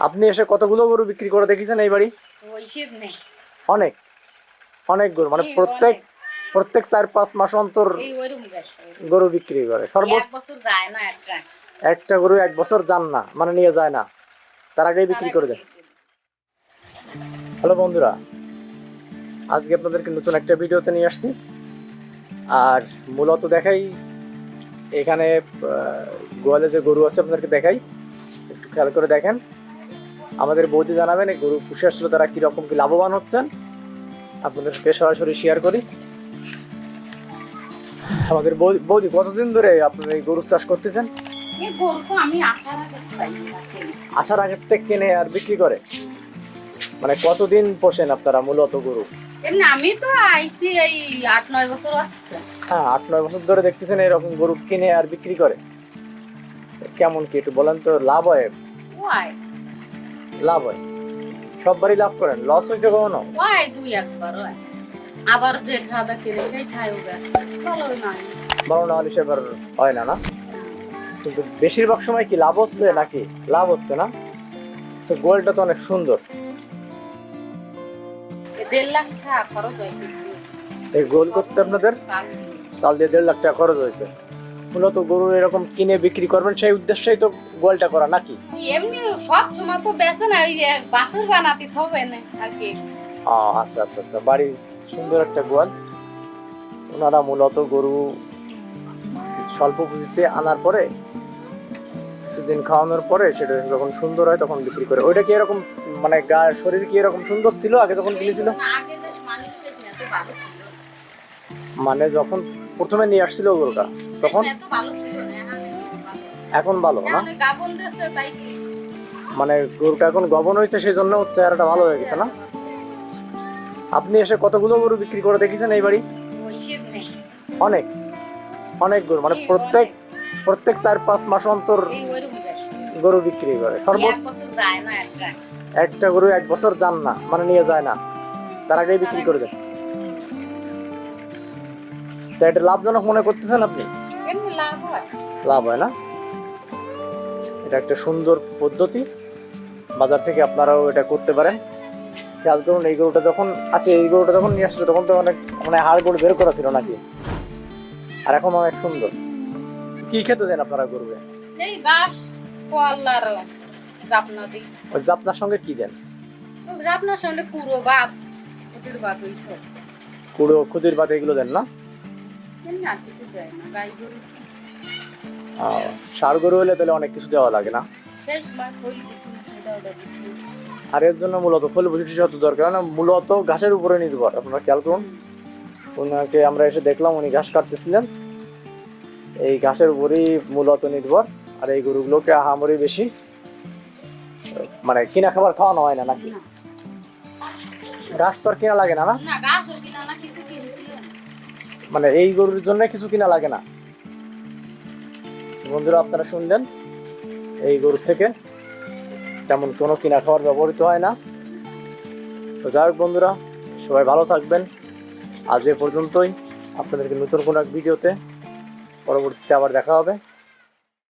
আপনি এসে কতগুলো গরু বিক্রি করে দেখেছেন এই বাড়ি? নেই। অনেক। অনেক গরু মানে প্রত্যেক প্রত্যেক চার পাঁচ মাস অন্তর গরু বিক্রি করে। সর্বোচ্চ একটা গরু এক বছর যান না মানে নিয়ে যায় না। তার আগেই বিক্রি করে দেয়। হ্যালো বন্ধুরা আজকে আপনাদেরকে নতুন একটা ভিডিওতে নিয়ে আসছি। আর মূলত দেখাই এখানে গোয়ালে যে গরু আছে আপনাদেরকে দেখাই। একটু খেয়াল করে দেখেন। আমাদের বৌদি জানাবেন এই গরু পুষে আসলে তারা কীরকম কি লাভবান হচ্ছেন। আপনাদেরকে সরাসরি শেয়ার করি। আমাদের বৌদি কতদিন ধরে আপনারা এই গরু চাষ করতেছেন? আসার আগের থেকে কিনে আর বিক্রি করে? মানে কতদিন পোষেন আপনারা মূলত গরু? এমনি আমি তো আইছি এই আট নয় বছর আসছে। হ্যাঁ আট নয় বছর ধরে দেখতেছেন এরকম গরু কিনে আর বিক্রি করে। কেমন কি একটু বলেন তো লাভ হয়। লাভ হয়। সববারই লাভ করেন। লস হয়েছে কখনো? ওয়াই দুই একবার ওয়াই। আবার যে ঠাদা কিনে সেই ঠাইও গেছে। ভালোই নয় বড় না হলে সেবার হয় না না? কিন্তু বেশিরভাগ সময় কি লাভ হচ্ছে নাকি লাভ হচ্ছে না? সে গোলটা তো অনেক সুন্দর। দেড় লাখ টাকা খরচ হয়েছে। এই গোল করতে আপনাদের। চাল দিয়ে দেড় লাখ টাকা খরচ হয়েছে। মূলত গরু এরকম কিনে বিক্রি করবেন সেই উদ্দেশ্যেই তো গোয়ালটা করা নাকি? এমনি সব সময় তো বেছে না ওই যে বাসুর বানাতে হবে না আর কি। ও, আচ্ছা আচ্ছা আচ্ছা বাড়ির সুন্দর একটা গোয়াল। ওনারা মূলত গরু স্বল্প পুঁজিতে আনার পরে কিছুদিন খাওয়ানোর পরে সেটা যখন সুন্দর হয় তখন বিক্রি করে। ওইটা কি এরকম মানে শরীর কি এরকম সুন্দর ছিল আগে যখন কিনেছিল? আগে যে মানে যখন প্রথমে নিয়ে আসছিল গরুটা তখন না এখন ভালো। না? তাই কি? মানে গরুটা এখন গবন হয়েছে সেই জন্য চেহারাটা ভালো হয়ে গেছে না? আপনি এসে কতগুলো গরু বিক্রি করে দেখেছেন এই বাড়ি? অনেক অনেক গরু মানে প্রত্যেক প্রত্যেক চার পাঁচ মাস অন্তর গরু বিক্রি করে সর্বোচ্চ না একটা। একটা গরু এক বছর যান না মানে নিয়ে যায় না তার আগেই বিক্রি করে দেয়। তা এটা লাভজনক মনে করতেছেন আপনি? লাভ হয়। লাভ হয় না? এটা একটা সুন্দর পদ্ধতি। বাজার থেকে আপনারাও এটা করতে পারেন। খেয়াল করুন এই গরুটা যখন আছে এই গরুটা যখন নিয়ে আসছিল তখন তো অনেক মানে হাড় গরু বের করা ছিল নাকি? আর এখন অনেক সুন্দর। কি খেতে দেন আপনারা গরুকে? এই জাপনা দিই। ওই জাপনার সঙ্গে কি দেন? জাপনার সঙ্গে কুড়ো ভাত কুটির ভাত কুড়ো খুদির পাতে এগুলো দেন না? এমনি আর কিছু দেয় না গাই গরু। হলে তাহলে অনেক কিছু দেওয়া লাগে না? সেই সময় খৈল আর এর জন্য মূলত খোল বসে দরকার না মূলত ঘাসের উপরে নির্ভর আপনারা খেয়াল করুন। ওনাকে আমরা এসে দেখলাম উনি ঘাস কাটতেছিলেন। এই ঘাসের উপরেই মূলত নির্ভর আর এই গরুগুলোকে আহামরি বেশি মানে কিনা খাবার খাওয়ানো হয় না নাকি? ঘাস তো আর কিনা লাগে না না? না কিনা না কিছু না। মানে এই গরুর জন্য কিছু কিনা লাগে না। বন্ধুরা, আপনারা শুনলেন, এই গরুর থেকে তেমন কোনো কিনা খাওয়ার ব্যবহৃত হয় না। তো যাই হোক বন্ধুরা, সবাই ভালো থাকবেন। আজ এ পর্যন্তই। আপনাদেরকে নতুন কোনো এক ভিডিওতে, পরবর্তীতে আবার দেখা হবে।